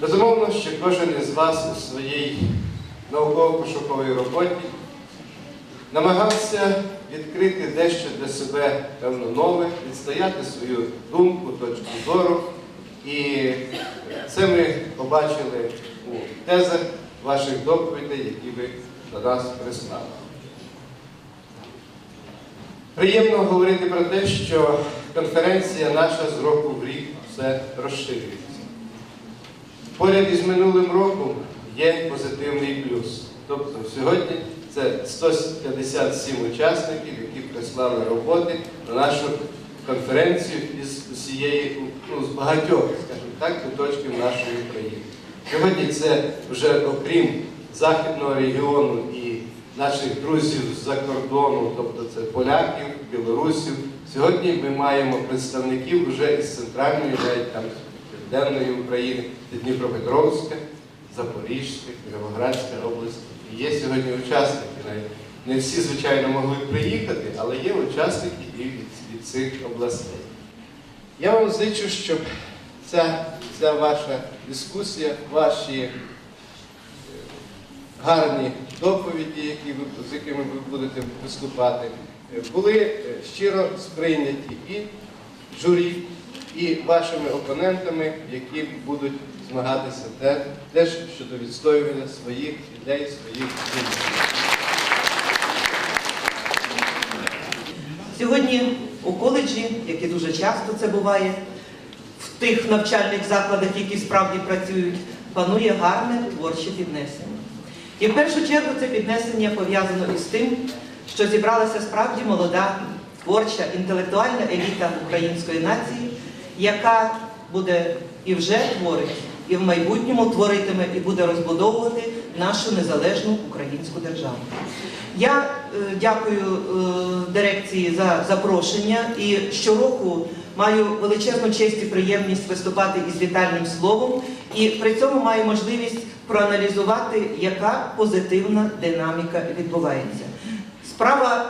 Безумовно, що кожен із вас у своїй науково-пошуковій роботі намагався відкрити дещо для себе певно нове, відстояти свою думку, точку зору. І це ми побачили у тезах ваших доповідей, які ви до нас прислали. Приємно говорити про те, що конференція наша з року в рік все розширюється. Поряд із минулим роком є позитивний плюс. Тобто сьогодні це 157 учасників, які прислали роботи на нашу конференцію із усієї, ну, з багатьох, скажімо так, куточків нашої країни. Сьогодні це вже окрім західного регіону і наших друзів з-за кордону, тобто це поляків, білорусів. Сьогодні ми маємо представників вже із центральної, навіть там південної України, Дніпропетровська, Запорізька, Кіровоградська область. І є сьогодні учасники. Навіть не всі, звичайно, могли приїхати, але є учасники і від, від цих областей. Я вам зичу, щоб ця, ця ваша дискусія, ваші е, гарні доповіді, які ви, з якими ви будете виступати, е, були е, щиро сприйняті і журі, і вашими опонентами, які будуть змагатися теж щодо відстоювання своїх ідей, своїх думок. Сьогодні у коледжі, як і дуже часто це буває, в тих навчальних закладах, які справді працюють, панує гарне творче піднесення. І в першу чергу це піднесення пов'язано із тим, що зібралася справді молода творча інтелектуальна еліта української нації, яка буде і вже творить, і в майбутньому творитиме і буде розбудовувати нашу незалежну українську державу. Я е, дякую е, дирекції за запрошення і щороку маю величезну честь і приємність виступати із вітальним словом, і при цьому маю можливість проаналізувати, яка позитивна динаміка відбувається.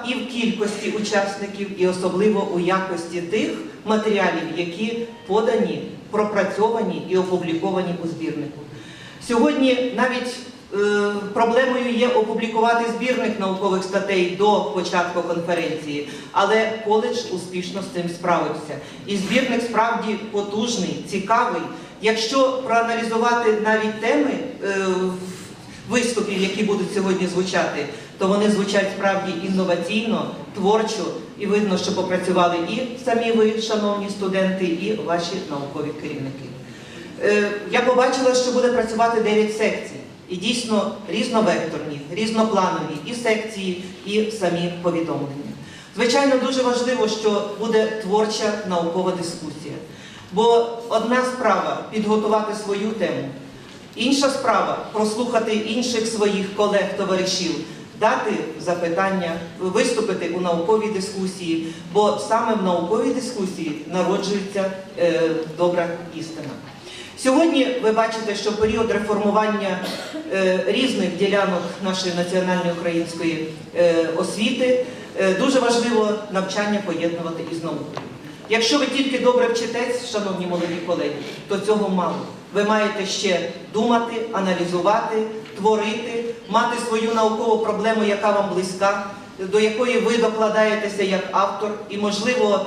І в кількості учасників, і особливо у якості тих матеріалів, які подані, пропрацьовані і опубліковані у збірнику. Сьогодні навіть е, проблемою є опублікувати збірник наукових статей до початку конференції, але коледж успішно з цим справився. І збірник справді потужний, цікавий. Якщо проаналізувати навіть теми е, виступів, які будуть сьогодні звучати, то вони звучать справді інноваційно, творчо, і видно, що попрацювали і самі ви, шановні студенти, і ваші наукові керівники. Е, Я побачила, що буде працювати 9 секцій. І дійсно різновекторні, різнопланові і секції, і самі повідомлення. Звичайно, дуже важливо, що буде творча наукова дискусія. Бо одна справа підготувати свою тему, інша справа прослухати інших своїх колег-товаришів, дати запитання, виступити у науковій дискусії, бо саме в науковій дискусії народжується е, добра істина. Сьогодні ви бачите, що період реформування е, різних ділянок нашої національної української е, освіти е, дуже важливо навчання поєднувати із наукою. Якщо ви тільки добре вчитесь, шановні молоді колеги, то цього мало. Ви маєте ще думати, аналізувати, творити, мати свою наукову проблему, яка вам близька, до якої ви докладаєтеся як автор, і, можливо,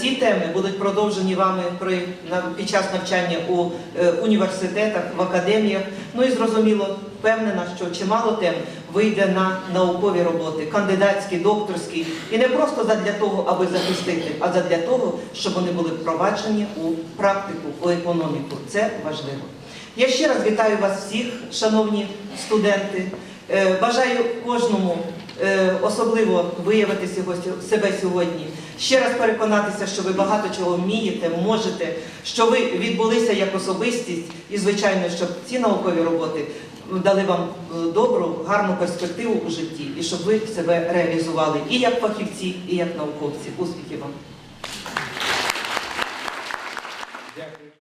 ці теми будуть продовжені вами під час навчання у е, університетах, в академіях. Ну і зрозуміло, впевнена, що чимало тем вийде на наукові роботи, кандидатські, докторські, і не просто задля того, аби захистити, а задля того, щоб вони були впроваджені у практику, у економіку. Це важливо. Я ще раз вітаю вас всіх, шановні студенти. Е, Бажаю кожному е, особливо виявити себе сьогодні. Ще раз переконатися, що ви багато чого вмієте, можете, що ви відбулися як особистість, і, звичайно, щоб ці наукові роботи дали вам е, добру, гарну перспективу у житті, і щоб ви себе реалізували і як фахівці, і як науковці. Успіхів вам!